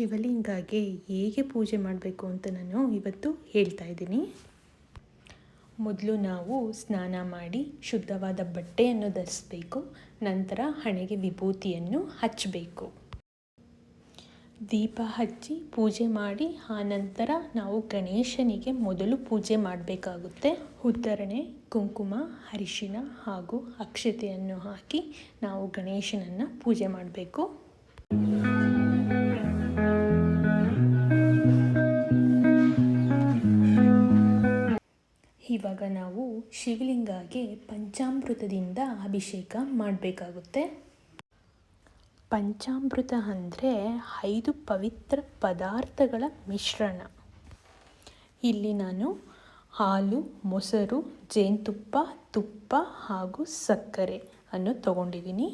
ಶಿವಲಿಂಗಗೆ ಹೇಗೆ ಪೂಜೆ ಮಾಡಬೇಕು ಅಂತ ನಾನು ಇವತ್ತು ಹೇಳ್ತಾ ಇದ್ದೀನಿ. ಮೊದಲು ನಾವು ಸ್ನಾನ ಮಾಡಿ ಶುದ್ಧವಾದ ಬಟ್ಟೆಯನ್ನು ಧರಿಸಬೇಕು, ನಂತರ ಹಣೆಗೆ ವಿಭೂತಿಯನ್ನು ಹಚ್ಚಬೇಕು. ದೀಪ ಹಚ್ಚಿ ಪೂಜೆ ಮಾಡಿ ಆನಂತರ ನಾವು ಗಣೇಶನಿಗೆ ಮೊದಲು ಪೂಜೆ ಮಾಡಬೇಕಾಗುತ್ತೆ. ಉದ್ಧರಣೆ, ಕುಂಕುಮ, ಅರಿಶಿನ ಹಾಗೂ ಅಕ್ಷತೆಯನ್ನು ಹಾಕಿ ನಾವು ಗಣೇಶನನ್ನು ಪೂಜೆ ಮಾಡಬೇಕು. ಇವಾಗ ನಾವು ಶಿವಲಿಂಗಗೆ ಪಂಚಾಮೃತದಿಂದ ಅಭಿಷೇಕ ಮಾಡಬೇಕಾಗುತ್ತೆ. ಪಂಚಾಮೃತ ಅಂದರೆ ಐದು ಪವಿತ್ರ ಪದಾರ್ಥಗಳ ಮಿಶ್ರಣ. ಇಲ್ಲಿ ನಾನು ಹಾಲು, ಮೊಸರು, ಜೇನುತುಪ್ಪ, ತುಪ್ಪ ಹಾಗೂ ಸಕ್ಕರೆ ಅನ್ನು ತಗೊಂಡಿದ್ದೀನಿ.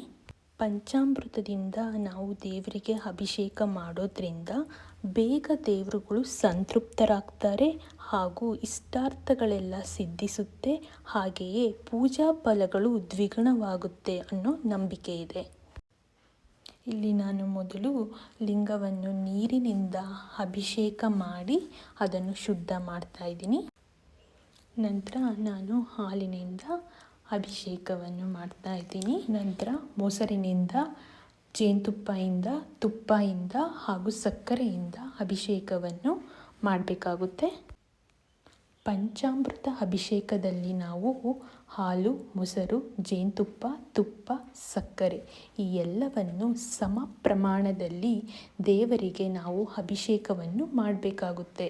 ಪಂಚಾಮೃತದಿಂದ ನಾವು ದೇವರಿಗೆ ಅಭಿಷೇಕ ಮಾಡೋದ್ರಿಂದ ಬೇಗ ದೇವರುಗಳು ಸಂತೃಪ್ತರಾಗ್ತಾರೆ ಹಾಗೂ ಇಷ್ಟಾರ್ಥಗಳೆಲ್ಲ ಸಿದ್ಧಿಸುತ್ತೆ, ಹಾಗೆಯೇ ಪೂಜಾ ಫಲಗಳು ದ್ವಿಗುಣವಾಗುತ್ತೆ ಅನ್ನೋ ನಂಬಿಕೆ ಇದೆ. ಇಲ್ಲಿ ನಾನು ಮೊದಲು ಲಿಂಗವನ್ನು ನೀರಿನಿಂದ ಅಭಿಷೇಕ ಮಾಡಿ ಅದನ್ನು ಶುದ್ಧ ಮಾಡ್ತಾ ಇದ್ದೀನಿ. ನಂತರ ನಾನು ಹಾಲಿನಿಂದ ಅಭಿಷೇಕವನ್ನು ಮಾಡ್ತಾ ಇದ್ದೀನಿ. ನಂತರ ಮೊಸರಿನಿಂದ ಜೇನುತುಪ್ಪದಿಂದ ತುಪ್ಪದಿಂದ ಹಾಗೂ ಸಕ್ಕರೆಯಿಂದ ಅಭಿಷೇಕವನ್ನು ಮಾಡಬೇಕಾಗುತ್ತೆ. ಪಂಚಾಮೃತ ಅಭಿಷೇಕದಲ್ಲಿ ನಾವು ಹಾಲು, ಮೊಸರು, ಜೇನುತುಪ್ಪ, ತುಪ್ಪ, ಸಕ್ಕರೆ ಈ ಎಲ್ಲವನ್ನು ಸಮ ಪ್ರಮಾಣದಲ್ಲಿ ದೇವರಿಗೆ ನಾವು ಅಭಿಷೇಕವನ್ನು ಮಾಡಬೇಕಾಗುತ್ತೆ.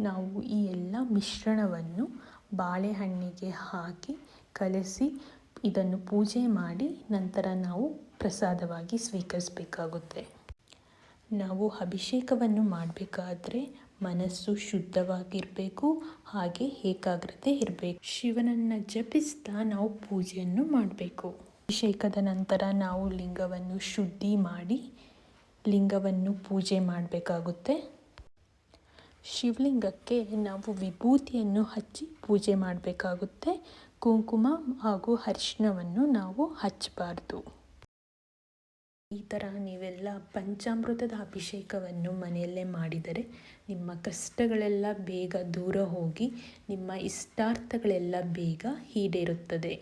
ನಾವು ಈ ಎಲ್ಲ ಮಿಶ್ರಣವನ್ನು ಬಾಳೆಹಣ್ಣಿಗೆ ಹಾಕಿ ಕಲಸಿ ಇದನ್ನು ಪೂಜೆ ಮಾಡಿ ನಂತರ ನಾವು ಪ್ರಸಾದವಾಗಿ ಸ್ವೀಕರಿಸಬೇಕಾಗುತ್ತೆ. ನಾವು ಅಭಿಷೇಕವನ್ನು ಮಾಡಬೇಕಾದ್ರೆ ಮನಸ್ಸು ಶುದ್ಧವಾಗಿರಬೇಕು, ಹಾಗೆ ಏಕಾಗ್ರತೆ ಇರಬೇಕು. ಶಿವನನ್ನು ಜಪಿಸ್ತಾ ನಾವು ಪೂಜೆಯನ್ನು ಮಾಡಬೇಕು. ಅಭಿಷೇಕದ ನಂತರ ನಾವು ಲಿಂಗವನ್ನು ಶುದ್ಧಿ ಮಾಡಿ ಲಿಂಗವನ್ನು ಪೂಜೆ ಮಾಡಬೇಕಾಗುತ್ತೆ. ಶಿವಲಿಂಗಕ್ಕೆ ನಾವು ವಿಭೂತಿಯನ್ನು ಹಚ್ಚಿ ಪೂಜೆ ಮಾಡಬೇಕಾಗುತ್ತೆ. ಕುಂಕುಮ ಹಾಗೂ ಅರಿಶಿನವನ್ನು ನಾವು ಹಚ್ಚಬಾರ್ದು. ಈ ಥರ ನೀವೆಲ್ಲ ಪಂಚಾಮೃತದ ಅಭಿಷೇಕವನ್ನು ಮನೆಯಲ್ಲೇ ಮಾಡಿದರೆ ನಿಮ್ಮ ಕಷ್ಟಗಳೆಲ್ಲ ಬೇಗ ದೂರ ಹೋಗಿ ನಿಮ್ಮ ಇಷ್ಟಾರ್ಥಗಳೆಲ್ಲ ಬೇಗ ಈಡೇರುತ್ತದೆ.